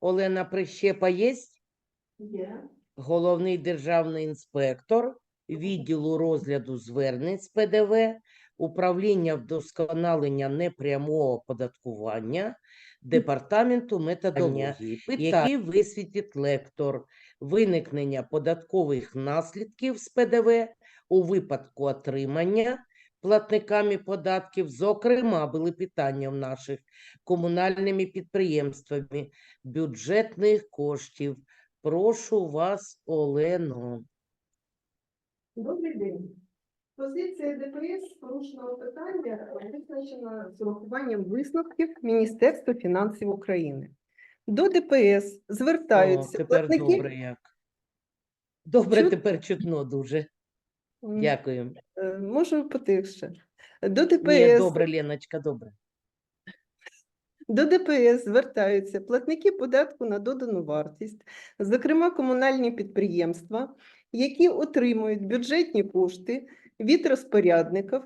Олена Прищепа єсть? Є. Головний державний інспектор відділу розгляду звернень з ПДВ, управління вдосконалення непрямого оподаткування, департаменту методології, який висвітить лектор виникнення податкових наслідків з ПДВ у випадку отримання платниками податків, зокрема, були питання в наших комунальними підприємствами бюджетних коштів. Прошу вас, Олено. Добрий день. Позиція ДПС порушеного питання визначена з урахуванням висновків Міністерства фінансів України. До ДПС О, звертаються тепер платники. добре як. Добре, Чут- тепер чутно дуже. Дякую. е, Можу потихше. До Ні, ДПС добре, Леночка, добре. До ДПС звертаються платники податку на додану вартість, зокрема комунальні підприємства, які отримують бюджетні кошти від розпорядників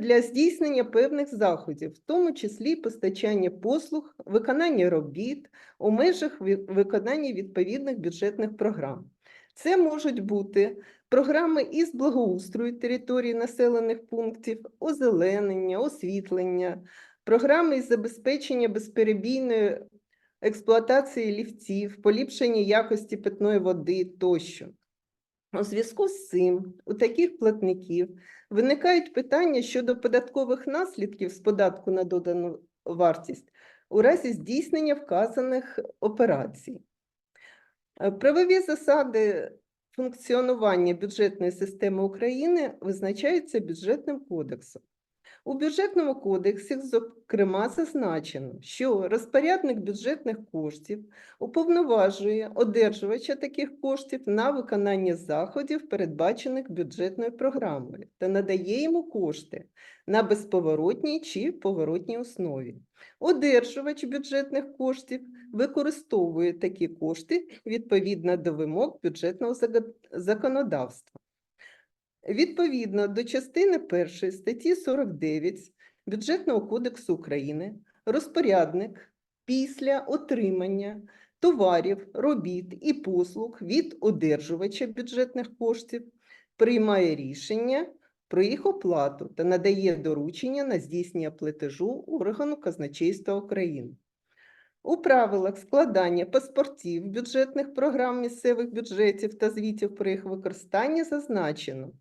для здійснення певних заходів, в тому числі постачання послуг, виконання робіт у межах ві- виконання відповідних бюджетних програм. Це можуть бути програми із благоустрою території населених пунктів, озеленення, освітлення, програми із забезпечення безперебійної експлуатації ліфтів, поліпшення якості питної води тощо. У зв'язку з цим у таких платників виникають питання щодо податкових наслідків з податку на додану вартість у разі здійснення вказаних операцій. Е, Правові засади функціонування бюджетної системи України визначаються бюджетним кодексом. У бюджетному кодексі, зокрема, зазначено, що розпорядник бюджетних коштів уповноважує одержувача таких коштів на виконання заходів, передбачених бюджетною програмою, та надає йому кошти на безповоротній чи поворотній основі. Одержувач бюджетних коштів використовує такі кошти відповідно до вимог бюджетного законодавства. Відповідно до частини 1 статті 49 Бюджетного кодексу України розпорядник після отримання товарів, робіт і послуг від одержувача бюджетних коштів приймає рішення про їх оплату та надає доручення на здійснення платежу органу казначейства України. У правилах складання паспортів бюджетних програм місцевих бюджетів та звітів про їх використання зазначено,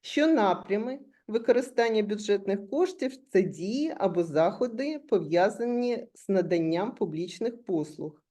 що напрями використання бюджетних коштів це дії або заходи, пов'язані з наданням публічних послуг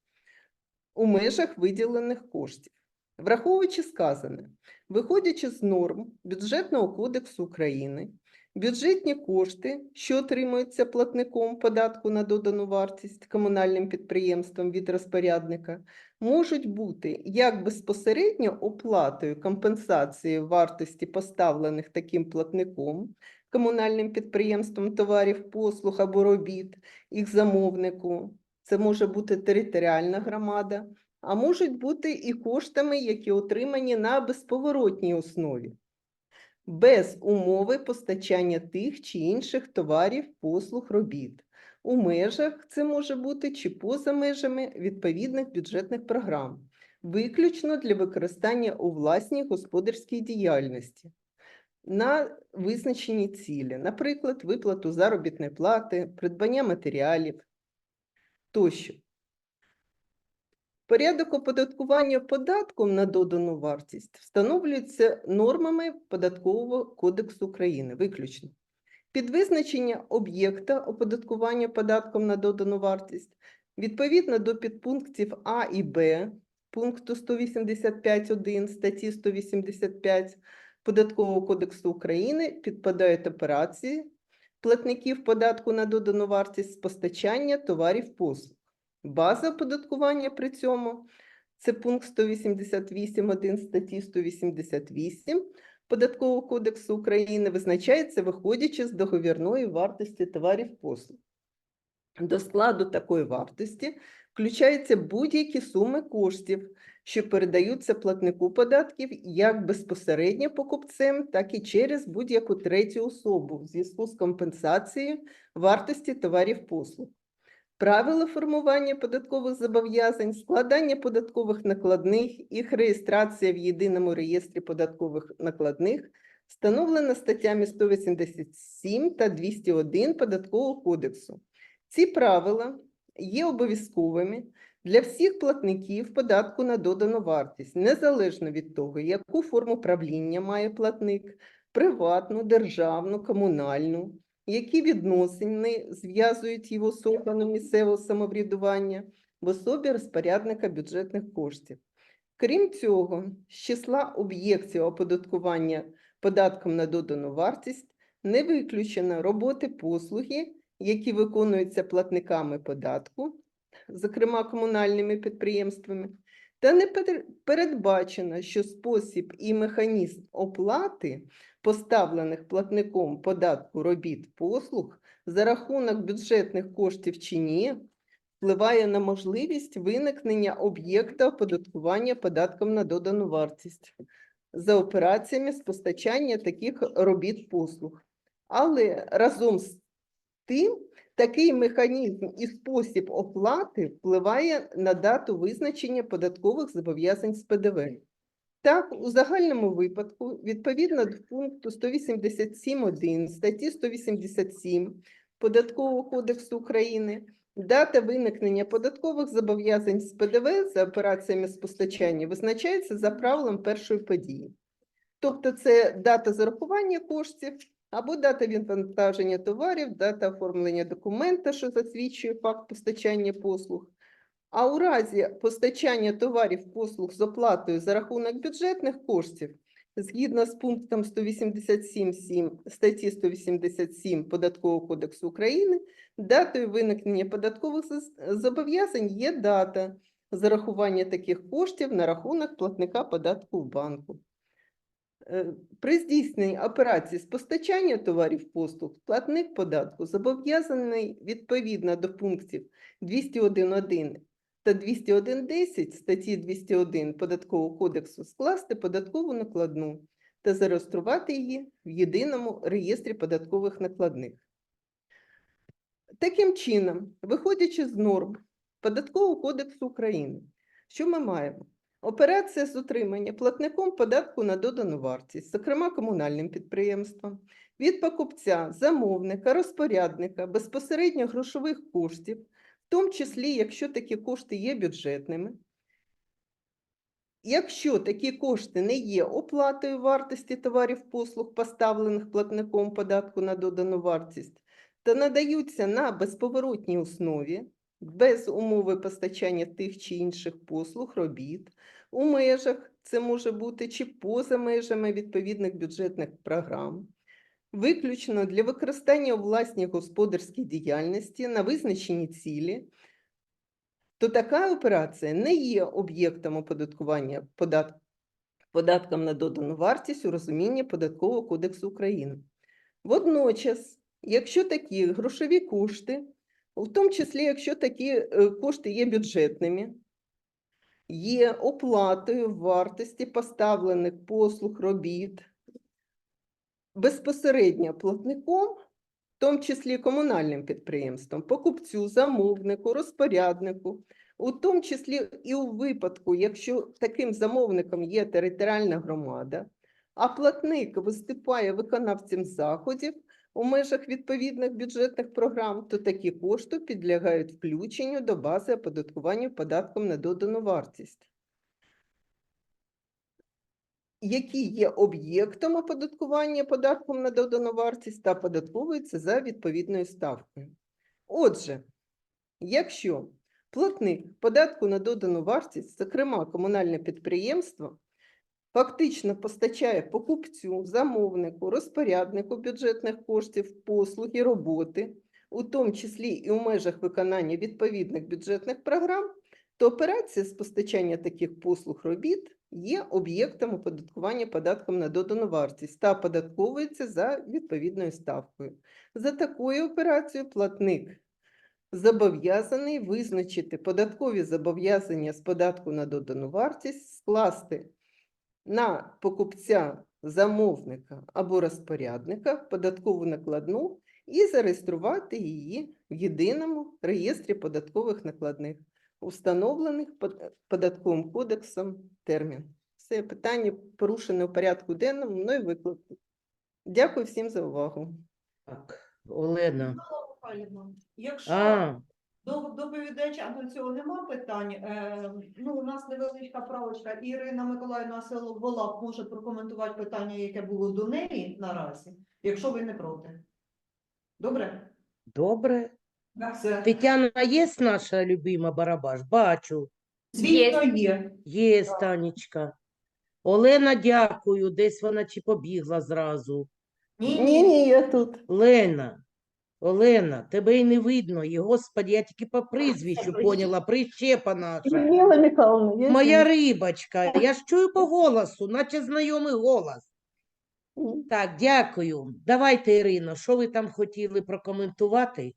у межах виділених коштів. Враховуючи сказане, виходячи з норм Бюджетного кодексу України, бюджетні кошти, що отримуються платником податку на додану вартість комунальним підприємством від розпорядника, можуть бути як безпосередньо оплатою компенсації вартості поставлених таким платником комунальним підприємством товарів, послуг або робіт їх замовнику. Це може бути територіальна громада, а можуть бути і коштами, які отримані на безповоротній основі, без умови постачання тих чи інших товарів, послуг, робіт. У межах це може бути чи поза межами відповідних бюджетних програм, виключно для використання у власній господарській діяльності на визначені цілі, наприклад, виплату заробітної плати, придбання матеріалів тощо. Порядок оподаткування податком на додану вартість встановлюється нормами Податкового кодексу України виключно. Під визначення об'єкта оподаткування податком на додану вартість відповідно до підпунктів А і Б пункту 185.1 статті 185 Податкового кодексу України підпадають операції платників податку на додану вартість з постачання товарів послуг. База оподаткування при цьому це пункт 188.1 статті 188 Податкового кодексу України визначається виходячи з договірної вартості товарів послуг. До складу такої вартості включаються будь-які суми коштів, що передаються платнику податків як безпосередньо покупцем, так і через будь-яку третю особу в зв'язку з компенсацією вартості товарів послуг. Правила формування податкових зобов'язань, складання податкових накладних, їх реєстрація в єдиному реєстрі податкових накладних встановлена статтями 187 та 201 Податкового кодексу. Ці правила є обов'язковими для всіх платників податку на додану вартість, незалежно від того, яку форму правління має платник, приватну, державну, комунальну, які відносини зв'язують його з органом місцевого самоврядування в особі розпорядника бюджетних коштів. Крім цього, з числа об'єктів оподаткування податком на додану вартість не виключено роботи послуги, які виконуються платниками податку, зокрема комунальними підприємствами, та не передбачено, що спосіб і механізм оплати поставлених платником податку робіт послуг за рахунок бюджетних коштів чи ні, впливає на можливість виникнення об'єкта оподаткування податком на додану вартість за операціями з постачання таких робіт послуг. Але разом з тим, такий механізм і спосіб оплати впливає на дату визначення податкових зобов'язань з ПДВ. Так, у загальному випадку, відповідно до пункту 187.1 статті 187 Податкового кодексу України, дата виникнення податкових зобов'язань з ПДВ за операціями з постачання визначається за правилом першої події. Тобто це дата зарахування коштів або дата відвантаження товарів, дата оформлення документа, що засвідчує факт постачання послуг. А у разі постачання товарів послуг з оплатою за рахунок бюджетних коштів, згідно з пунктом 187.7 статті 187 Податкового кодексу України, датою виникнення податкових зобов'язань є дата зарахування таких коштів на рахунок платника податку в банку. Е, При здійсненні операції з постачання товарів послуг платник податку зобов'язаний відповідно до пунктів 201.1 та 201.10 статті 201 Податкового кодексу скласти податкову накладну та зареєструвати її в єдиному реєстрі податкових накладних. Таким чином, виходячи з норм Податкового кодексу України, що ми маємо? Операція з утримання платником податку на додану вартість, зокрема комунальним підприємством, від покупця, замовника, розпорядника безпосередньо грошових коштів, в тому числі, якщо такі кошти є бюджетними. Якщо такі кошти не є оплатою вартості товарів послуг, поставлених платником податку на додану вартість, та надаються на безповоротній основі, без умови постачання тих чи інших послуг, робіт, у межах, це може бути чи поза межами відповідних бюджетних програм, виключно для використання у власній господарській діяльності на визначені цілі, то така операція не є об'єктом оподаткування подат... податком на додану вартість у розумінні Податкового кодексу України. Водночас, якщо такі грошові кошти, в тому числі, якщо такі е, кошти є бюджетними, є оплатою вартості поставлених послуг робіт безпосередньо платником, в тому числі комунальним підприємством, покупцю, замовнику, розпоряднику, у тому числі і у випадку, якщо таким замовником є територіальна громада, а платник виступає виконавцем заходів у межах відповідних бюджетних програм, то такі кошти підлягають включенню до бази оподаткування податком на додану вартість які є об'єктом оподаткування податком на додану вартість та оподатковуються за відповідною ставкою. Отже, якщо платник податку на додану вартість, зокрема комунальне підприємство, фактично постачає покупцю, замовнику, розпоряднику бюджетних коштів, послуги, роботи, у тому числі і у межах виконання відповідних бюджетних програм, то операція з постачання таких послуг робіт є об'єктом оподаткування податком на додану вартість та оподатковується за відповідною ставкою. За такою операцією платник зобов'язаний визначити податкові зобов'язання з податку на додану вартість, скласти на покупця, замовника або розпорядника податкову накладну і зареєструвати її в єдиному реєстрі податкових накладних, установлених под- податковим кодексом термін. Це питання порушене у порядку денному, мною викликано. Дякую всім за увагу. Так, Олена. Якщо А, до доповідача до цього нема питань, е, ну у нас невеличка правочка. Ірина Миколаївна село Волап може прокоментувати питання, яке було до неї наразі, якщо ви не проти. Добре? добре. Все. Тетяна є наша любима барабаш? Бачу. Звісно, є. Є, Станечка. Олена, дякую. Десь вона чи побігла зразу. Ні, Ні, ні, я тут. Лена, Олена, тебе й не видно. І, господи, я тільки по прізвищу поняла, прищепа наша. Людмила Михайловна, я Моя рибочка, я ж чую по голосу, наче знайомий голос. Так, дякую. Давайте, Ірино, що ви там хотіли прокоментувати?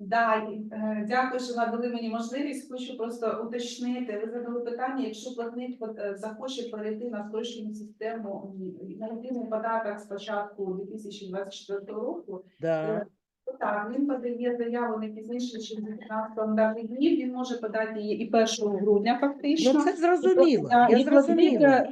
Да, і, е, дякую, що надали мені можливість. Хочу просто уточнити. Ви задали питання, якщо платник е, захоче перейти на спрощену систему м, на єдиний податок з початку 2024 року, Да. то так, він подає заяву не пізніше, ніж 19 календарних днів. Він може подати її і 1 грудня фактично. Ну, це зрозуміло. Я і платник зрозуміла.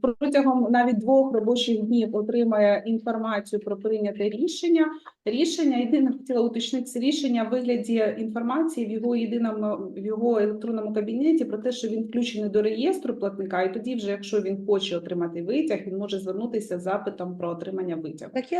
протягом навіть двох робочих днів отримає інформацію про прийняте рішення. Рішення єдине хотіла уточнити це рішення в вигляді інформації в його єдиному в його електронному кабінеті про те, що він включений до реєстру платника, і тоді, вже якщо він хоче отримати витяг, він може звернутися з запитом про отримання витягу. Так я